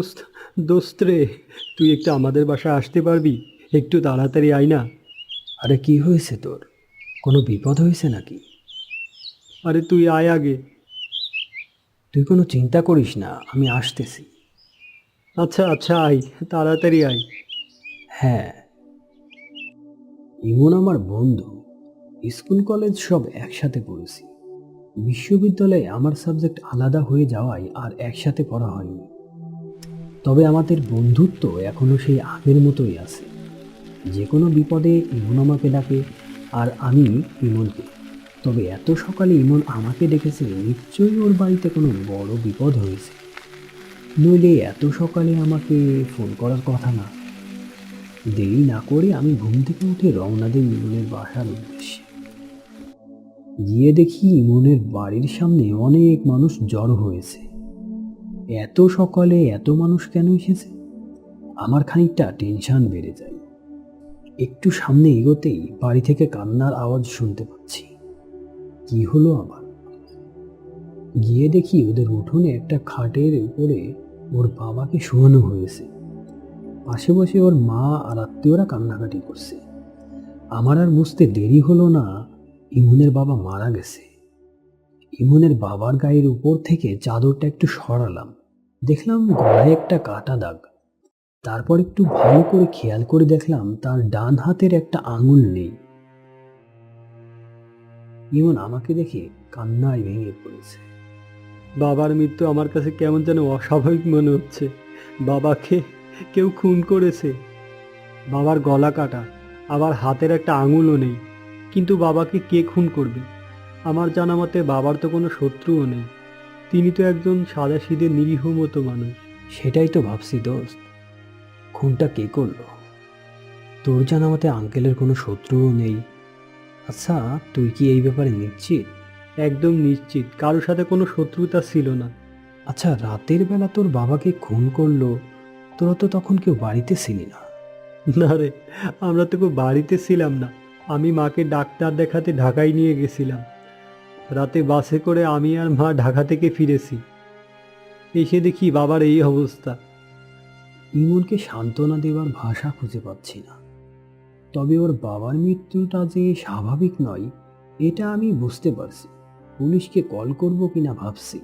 দোস্ত দোস্ত রে তুই একটু আমাদের বাসায় আসতে পারবি? একটু তাড়াতাড়ি আয় না। আরে কি হয়েছে তোর? কোনো বিপদ হয়েছে নাকি? আরে তুই আয় আগে। তুই কোনো চিন্তা করিস না আমি আসতেছি। আচ্ছা আচ্ছা আয় তাড়াতাড়ি আয়। হ্যাঁ। ইমন আমার বন্ধু স্কুল কলেজ সব একসাথে পড়েছি। বিশ্ববিদ্যালয়ে আমার সাবজেক্ট আলাদা হয়ে যাওয়ায় আর একসাথে পড়া হয়নি। তবে আমাদের বন্ধুত্ব এখনও সেই আগের মতোই আছে। যে কোনো বিপদে ইমন আমাকে ডাকে, আর আমি ইমনকে। তবে এত সকালে ইমন আমাকে ডেকেছে নিশ্চয়ই ওর বাড়িতে কোনো বড় বিপদ হয়েছে। নইলে এত সকালে আমাকে ফোন করার কথা না। দেরি না করে আমি ঘুম থেকে উঠে রওনা দিই ইমনের বাসার উদ্দেশ্যে। গিয়ে দেখি ইমনের বাড়ির সামনে অনেক মানুষ জড়ো হয়েছে। এত সকালে এত মানুষ কেন এসেছে? আমার খানিকটা টেনশন বেড়ে যায়। একটু সামনে এগোতেই বাড়ি থেকে কান্নার আওয়াজ শুনতে পাচ্ছি। কি হলো আবার? গিয়ে দেখি ওদের উঠোনে একটা খাটের উপরে ওর বাবাকে শোয়ানো হয়েছে। পাশে বসে ওর মা আর আত্মীয়রা কান্নাকাটি করছে। আমার আর বুঝতে দেরি হলো না, ইমনের বাবা মারা গেছে। ইমনের বাবার গায়ের উপর থেকে চাদরটা একটু সরালাম। দেখলাম গলায় একটা কাটা দাগ। তারপর একটু ভালো করে খেয়াল করে দেখলাম তার ডান হাতের একটা আঙুল নেই। ইমন আমাকে দেখে কান্নায় ভেঙে পড়েছে। বাবার মৃত্যু আমার কাছে কেমন যেন অস্বাভাবিক মনে হচ্ছে। বাবাকে কেউ খুন করেছে। বাবার গলা কাটা, আবার হাতের একটা আঙুলও নেই। কিন্তু বাবাকে কে খুন করবে? আমার জানা মতে বাবার তো কোনো শত্রুও নেই। তিনি তো একজন সাদা সিধে নিরীহ মতো মানুষ। সেটাই তো ভাবছি দোস্ত। খুনটা কে করল? তোর জানা মতে আঙ্কেলের কোনো শত্রুও নেই। আচ্ছা তুই কি এই ব্যাপারে নিশ্চিত? একদম নিশ্চিত। কারোর সাথে কোনো শত্রুতা ছিল না। আচ্ছা রাতের বেলা তোর বাবাকে খুন করল তোরা তো তখন কেউ বাড়িতে ছিলি না। না রে আমরা তো কেউ বাড়িতে ছিলাম না। আমি মাকে ডাক্তার দেখাতে ঢাকায় নিয়ে গেছিলাম। রাতে বাসে করে আমি আর মা ঢাকা থেকে ফিরেছি। এসে দেখি বাবার এই অবস্থা। ইমনকে সান্ত্বনা দেওয়ার ভাষা খুঁজে পাচ্ছি না। তবে ওর বাবার মৃত্যুটা যে স্বাভাবিক নয়, এটা আমি বুঝতে পারছি। পুলিশকে কল করব কিনা ভাবছি।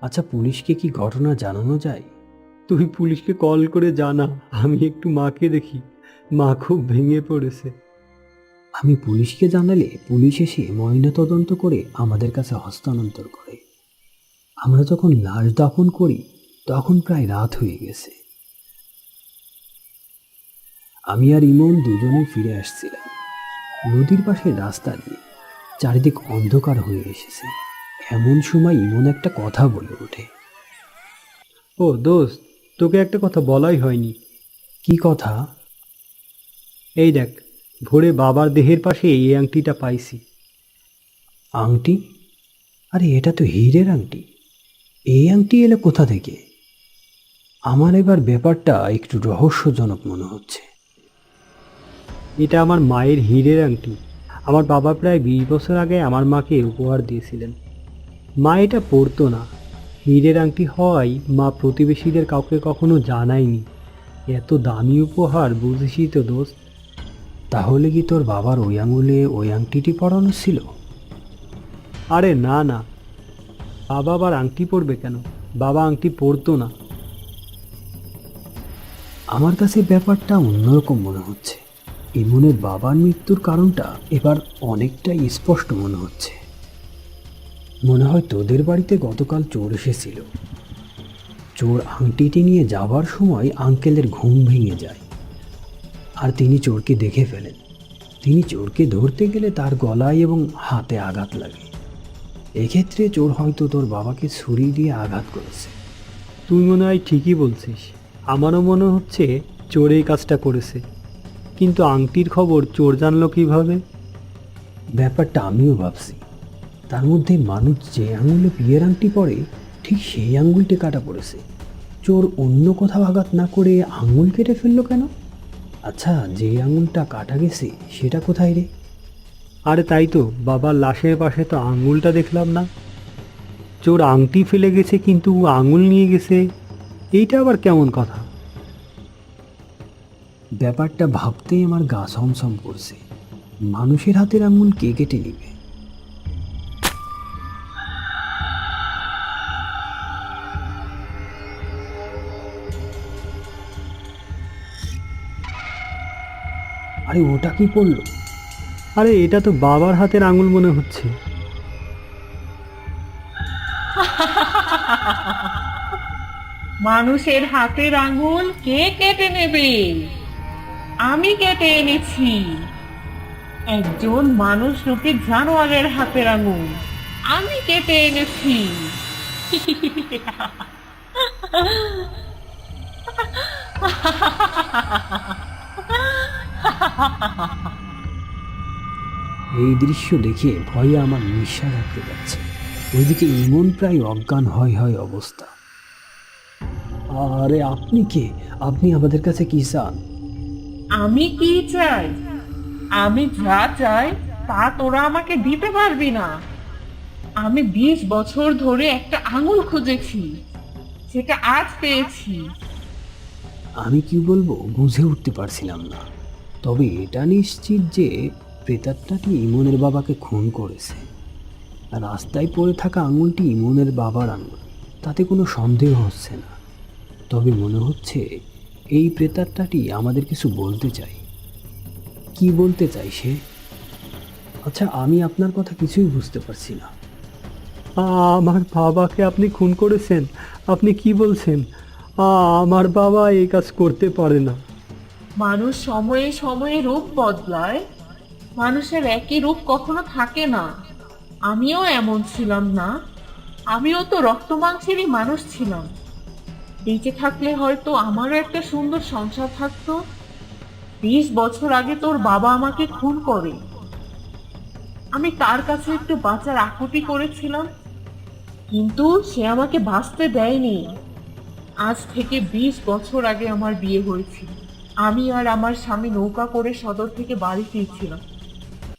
আচ্ছা পুলিশকে কি ঘটনা জানানো যায়? তুই পুলিশকে কল করে জানা আমি একটু মাকে দেখি। মা খুব ভেঙে পড়েছে। আমি পুলিশকে জানালে পুলিশ এসে ময়নাতদন্ত করে আমাদের কাছে হস্তান্তর করে। আমরা যখন লাশ দাফন করি তখন প্রায় রাত হয়ে গেছে। আমি আর ইমন দুজনে ফিরে আসছিলাম। নদীর পাশে রাস্তা দিয়ে চারিদিক অন্ধকার হয়ে এসেছে। এমন সময় ইমন একটা কথা বলে ওঠে। ও দোস্ত তোকে একটা কথা বলাই হয়নি। কি কথা? এই দেখ ভোরে বাবার দেহের পাশে এই আংটিটা পাইছি। আংটি? আরে, এটা তো হীরের আংটি। এই আংটি এলো কোথা থেকে? আমার এবার ব্যাপারটা একটু রহস্যজনক মনে হচ্ছে। এটা আমার মায়ের হীরের আংটি। আমার বাবা প্রায় বিশ বছর আগে আমার মাকে উপহার দিয়েছিলেন। মা এটা পরতো না। হীরের আংটি হওয়ায় মা প্রতিবেশীদের কাউকে কখনো জানায়নি। এত দামি উপহার বুঝেছি তো দোস্ত। তাহলে কি তোর বাবার ওই আঙুলে ওই আংটিটি পরানো ছিল? আরে না না। বাবা আবার আংটি পরবে কেন? বাবা আংটি পরতো না। আমার কাছে ব্যাপারটা অন্যরকম মনে হচ্ছে। ইমনের বাবার মৃত্যুর কারণটা এবার অনেকটাই স্পষ্ট মনে হচ্ছে। মনে হয় তোদের বাড়িতে গতকাল চোর এসেছিল। চোর আংটিটি নিয়ে যাবার সময় আঙ্কেলের ঘুম ভেঙে যায়। আর তিনি চোরকে দেখে ফেলেন। তিনি চোরকে ধরতে গেলে তার গলায় এবং হাতে আঘাত লাগে। এক্ষেত্রে চোর হয়তো তোর বাবাকে ছুরি দিয়ে আঘাত করেছে। তুই মনে হয় ঠিকই বলছিস। আমারও মনে হচ্ছে চোর এই কাজটা করেছে। কিন্তু আংটির খবর চোর জানলো কীভাবে? ব্যাপারটা আমিও ভাবছি। তার মধ্যে মানুষ যে আঙুলে বিয়ের আংটি পরে ঠিক সেই আঙুলটি কাটা পড়েছে। চোর অন্য কোথাও আঘাত না করে আঙুল কেটে ফেলল কেন? আচ্ছা যে আঙুলটা কাটা গেছে, সেটা কোথায় রে? আরে তাই তো, বাবার লাশের পাশে তো আঙুলটা দেখলাম না। চোর আংটি ফেলে গেছে, কিন্তু আঙুল নিয়ে গেছে। এইটা আবার কেমন কথা? ব্যাপারটা ভাবতেই আমার গা সমসম করছে। মানুষের হাতের আঙুল কে কেটে নিবে? আরে ওটা কি পড়ল আরে এটা তো বাবার হাতের আঙুল মনে হচ্ছে। মানুষের হাতের আঙুল কে কেটে নেবে? আমি কেটে এনেছি। একজন মানুষ রূপী জানোয়ারের হাতের আঙুল। আমি কেটে এনেছি। এই দৃশ্য দেখে ভয়ে আমার নিঃশ্বাস আটকে যাচ্ছে। ওইদিকে ইমন প্রায় অজ্ঞান হয় হয় অবস্থা। আরে আপনি কে? আপনি আমাদের কাছে কি চান? আমি কি চাই? আমি যা চাই তা তোরা আমাকে দিতে পারবি না। আমি বিশ বছর ধরে একটা আঙুল খুঁজেছি সেটা আজ পেয়েছি। আমি কি বলব? বুঝে উঠতে পারছিলাম না। তবে এটা নিশ্চিত যে প্রেতাত্মাটি ইমনের বাবাকে খুন করেছে। রাস্তায় পড়ে থাকা আঙুলটি ইমনের বাবার আঙুল, তাতে কোনো সন্দেহ হচ্ছে না। তবে মনে হচ্ছে এই প্রেতাত্মাটি আমাদের কিছু বলতে চাই। কি বলতে চাই সে? আচ্ছা আমি আপনার কথা কিছুই বুঝতে পারছি না। আমার বাবাকে আপনি খুন করেছেন, আপনি কি বলছেন? আমার বাবা এই কাজ করতে পারে না। মানুষ সময়ে সময়ে রূপ বদলায়। মানুষের একই রূপ কখনো থাকে না। আমিও এমন ছিলাম না। আমিও তো রক্ত মাংসেরই মানুষ ছিলাম। বেঁচে থাকলে হয়তো আমারও একটা সুন্দর সংসার থাকতো। বিশ বছর আগে তোর বাবা আমাকে খুন করে। আমি তার কাছে একটু বাঁচার আকুতি করেছিলাম। কিন্তু সে আমাকে বাঁচতে দেয়নি। আজ থেকে বিশ বছর আগে আমার বিয়ে হয়েছিল। আমি আর আমার স্বামী নৌকা করে সদর থেকে বাড়ি ফিরছিলাম।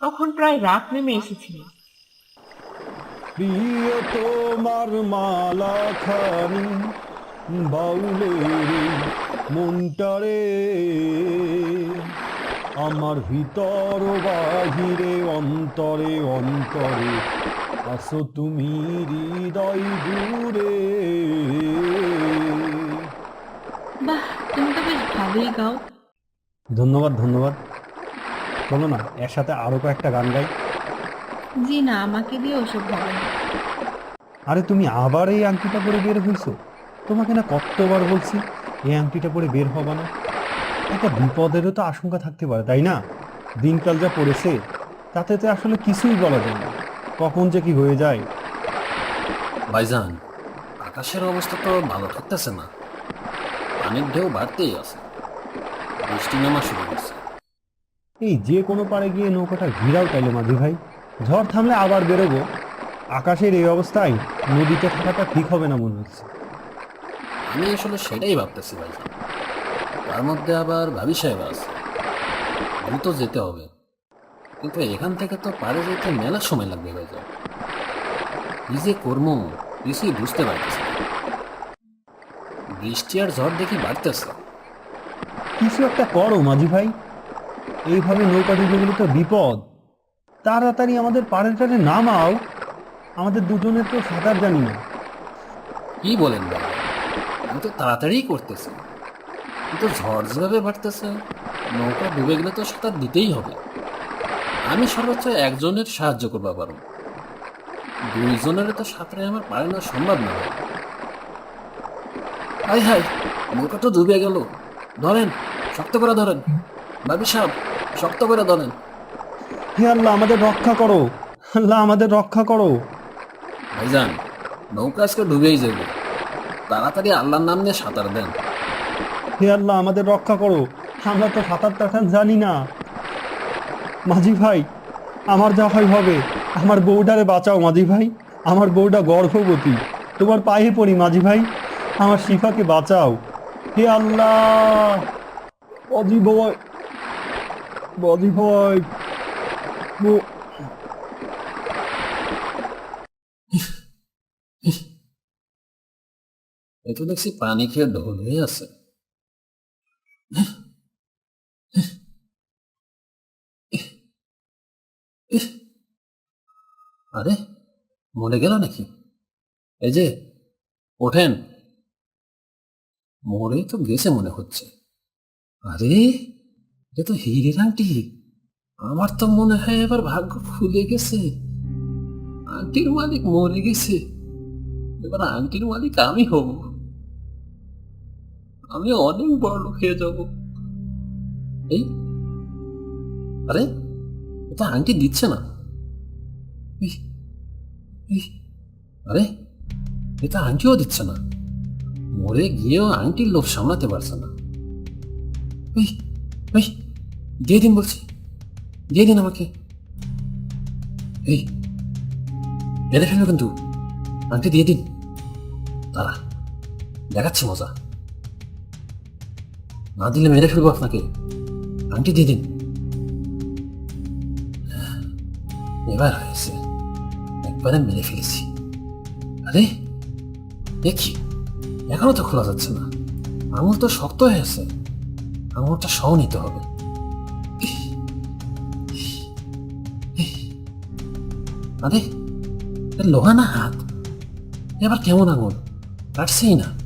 তখন প্রায় রাত নেমে এসেছিল। প্রিয় তোমার মালা খানি বাউলের মনটারে। আমার ভিতর বাহিরে, অন্তরে অন্তরে আসো তুমি হৃদয় বেশ ভালোই গাও। ধন্যবাদ ধন্যবাদ। চলো না এর সাথে আরও কয়েকটা গান গাই। জি না আমাকে দিয়ে ওসব হবে না। আরে তুমি আবার এই আংটিটা পরে বের হইছো? তোমাকে না কতবার বলছি এই আংটিটা পরে বের হবা না। একটা বিপদেরও তো আশঙ্কা থাকতে পারে তাই না? দিনকাল যা পড়েছে তাতে তো আসলে কিছুই বলা যায় না। কখন যে কি হয়ে যায়। ভাইজান আকাশের অবস্থা তো ভালো থাকতেছে না। পানির ঢেউ বাড়তেই আছে। বৃষ্টি নামা শুরু করছে এই যে কোনো পারে গিয়ে নৌকাটা ঘিরাও তাইলে মাঝি ভাই। ঝড় থামলে আবার বেরোবো। আকাশের এই অবস্থায় নদীতে থাকাটা ঠিক হবে না মনে হচ্ছে। আমি আসলে সেটাই ভাবতেছি ভাই। তার মধ্যে আবার ভাবি সাহেব আছে। দ্রুত যেতে হবে। কিন্তু এখান থেকে তো পারে যেতে মেলা সময় লাগবে ভাইজান কি যে কর্ম কিছুই বুঝতে পারতেছি বৃষ্টি আর ঝড় দেখি বাড়তেছে। কিছু একটা করো, মাঝি ভাই। এইভাবে নৌকা ডুবে গেলে তো বিপদ। তাড়াতাড়ি আমাদের পাড়ের টাড়ে নামাও। আমাদের দুজনের তো সাঁতার জানি না। কি বলেন ভাই আমি তো তাড়াতাড়ি করতেছি। কিন্তু ঝড় যেভাবে বাড়তেছে, নৌকা ডুবে গেলে তো সাঁতার দিতেই হবে। আমি সর্বোচ্চ একজনের সাহায্য করবা পারো দুইজনের তো সাঁতারে আমার পারে না, সম্ভব না। হাই হাই, নৌকা তো ডুবে গেল। ধরেন শক্ত করে ধরেন। ভাবি সাহেব শক্ত করে ধরেন। হে আল্লাহ আমাদের রক্ষা করো। আল্লাহ আমাদের রক্ষা করো। ভাইজান নৌকা আজকে ডুবেই যাবে। তাড়াতাড়ি আল্লাহর নাম নিয়ে সাঁতার দেন। হে আল্লাহ আমাদের রক্ষা করো। আমরা তো সাঁতার টাটার জানি না। মাঝি ভাই আমার যা হয় হবে। আমার বউটারে বাঁচাও মাঝি ভাই। আমার বউটা গর্ভবতী। তোমার পায়ে পড়ি মাঝি ভাই। আমার শিফাকে বাঁচাও। হে আল্লাহ! বজি ভয় বজি ভয় ও- এ তো দেখছি পানি খেয়ে ঢোল হয়ে আছে। আরে মরে গেল নাকি? এই যে, ওঠেন। মরে তো গেছে মনে হচ্ছে। আরে এটা তো হিরের আংটি আমার তো মনে হয় এবার ভাগ্য খুলে গেছে। আংটির মালিক মরে গেছে। এবার আংটির মালিক আমি হব। আমি অনেক বড় লোক হয়ে যাব। এই, আরে এটা আংটি দিচ্ছে না। আরে এটা আংটিও দিচ্ছে না। মরে গিয়েও আংটির লোভ সামলাতে পারছে না। ওই দিয়ে দিন বলছি। দিয়ে দিন আমাকে। এই ফেলবে কিন্তু। দিয়ে দিন। তারা মজা। না দিলে মেরে ফেলব আপনাকে। আংটি দিয়ে দিন। এবার হয়েছে। একবারে মেরে ফেলেছি। আরে দেখি এখনও তো খোলা যাচ্ছে না। আঙুল তো শক্ত হয়েছে আঙুলটা সহ নিতে হবে। আরে লোহা না হাত? এবার কেমন আঙুল? কাটছেই না।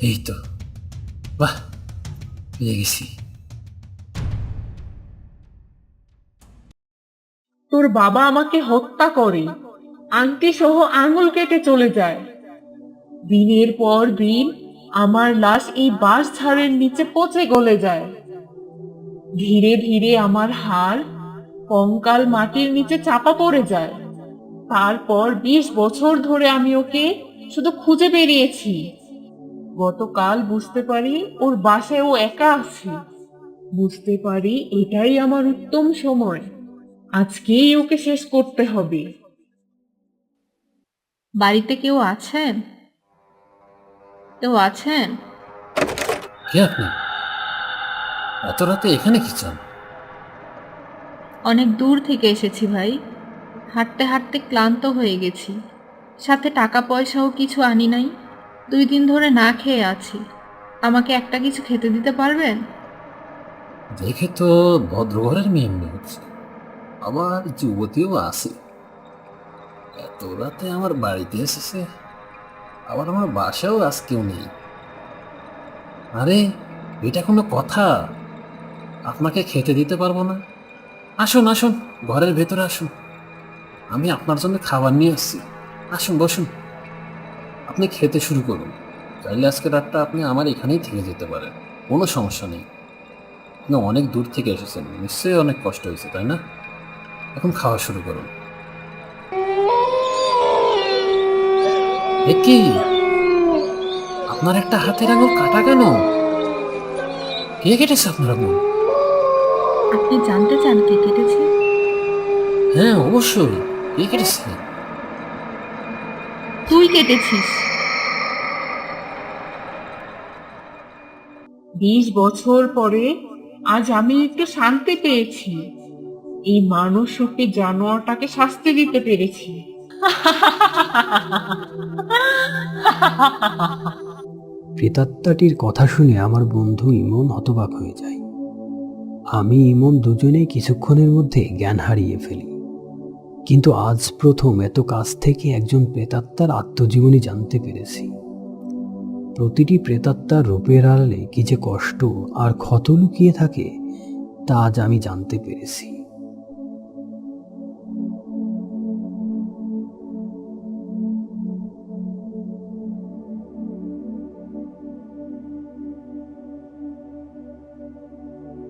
এই তো। বাহ, পেয়ে গেছি। তোর বাবা আমাকে হত্যা করে। আংটি সহ আঙুল কেটে চলে যায়। দিনের পর দিন আমার লাশ এই বাঁশ ঝাড়ের নিচে পচে গলে যায়। ধীরে ধীরে আমার হাড় কঙ্কাল মাটির নিচে চাপা পড়ে যায়। তারপর বিশ বছর ধরে আমি ওকে শুধু খুঁজে বেরিয়েছি। গতকাল বুঝতে পারি ওর বাসায় ও একা আছে। বুঝতে পারি এটাই আমার উত্তম সময়। আজকেই ওকে শেষ করতে হবে। বাড়িতে কেউ আছেন? কেউ আছেন? কে আপনি? এত রাতে এখানে কি চান? অনেক দূর থেকে এসেছি ভাই। হাঁটতে হাঁটতে ক্লান্ত হয়ে গেছি। সাথে টাকা পয়সাও কিছু আনি নাই। দুই দিন ধরে না খেয়ে আছি। আমাকে একটা কিছু খেতে দিতে পারবেন? দেখে তো ভদ্রঘরের মেয়ে মনে হচ্ছে। আবার যুবতীও আছে। এত রাতে আমার বাড়িতে এসেছে। আবার আমার বাসাও আজ কেউ নেই। আরে, এটা কোনো কথা? আপনাকে খেতে দিতে পারব না? আসুন আসুন, ঘরের ভেতরে আসুন। আমি আপনার জন্য খাবার নিয়ে আসছি। আসুন, বসুন। আপনি খেতে শুরু করুন। চাইলে আজকে রাতটা আপনি আমার এখানেই থেকে যেতে পারেন। কোনো সমস্যা নেই। আপনি অনেক দূর থেকে এসেছেন। নিশ্চয়ই অনেক কষ্ট হয়েছে, তাই না? এখন খাওয়া শুরু করুন। এ কি? আপনার একটা হাতের আঙুল কাটা কেন? কে কেটেছে আপনার আঙুল? আপনি জানতে চান কে কেটেছে? হ্যাঁ অবশ্যই। কে কেটেছে? তুই কেটেছিস। বিশ বছর পরে আজ আমি একটু শান্তি পেয়েছি। এই মানুষ ওকে জানোয়ারটাকে শাস্তি দিতে পেরেছি। প্রেতাত্মাটির কথা শুনে আমার বন্ধু ইমন হতবাক হয়ে যায়। আমি ইমন দুজনেই কিছুক্ষণের মধ্যে জ্ঞান হারিয়ে ফেলি। কিন্তু আজ প্রথম এত কাছ থেকে একজন প্রেতাত্মার আত্মজীবনী জানতে পেরেছি। প্রতিটি প্রেতাত্মার রূপের আড়ালে কি যে কষ্ট আর ক্ষত লুকিয়ে থাকে, তা আজ আমি জানতে পেরেছি।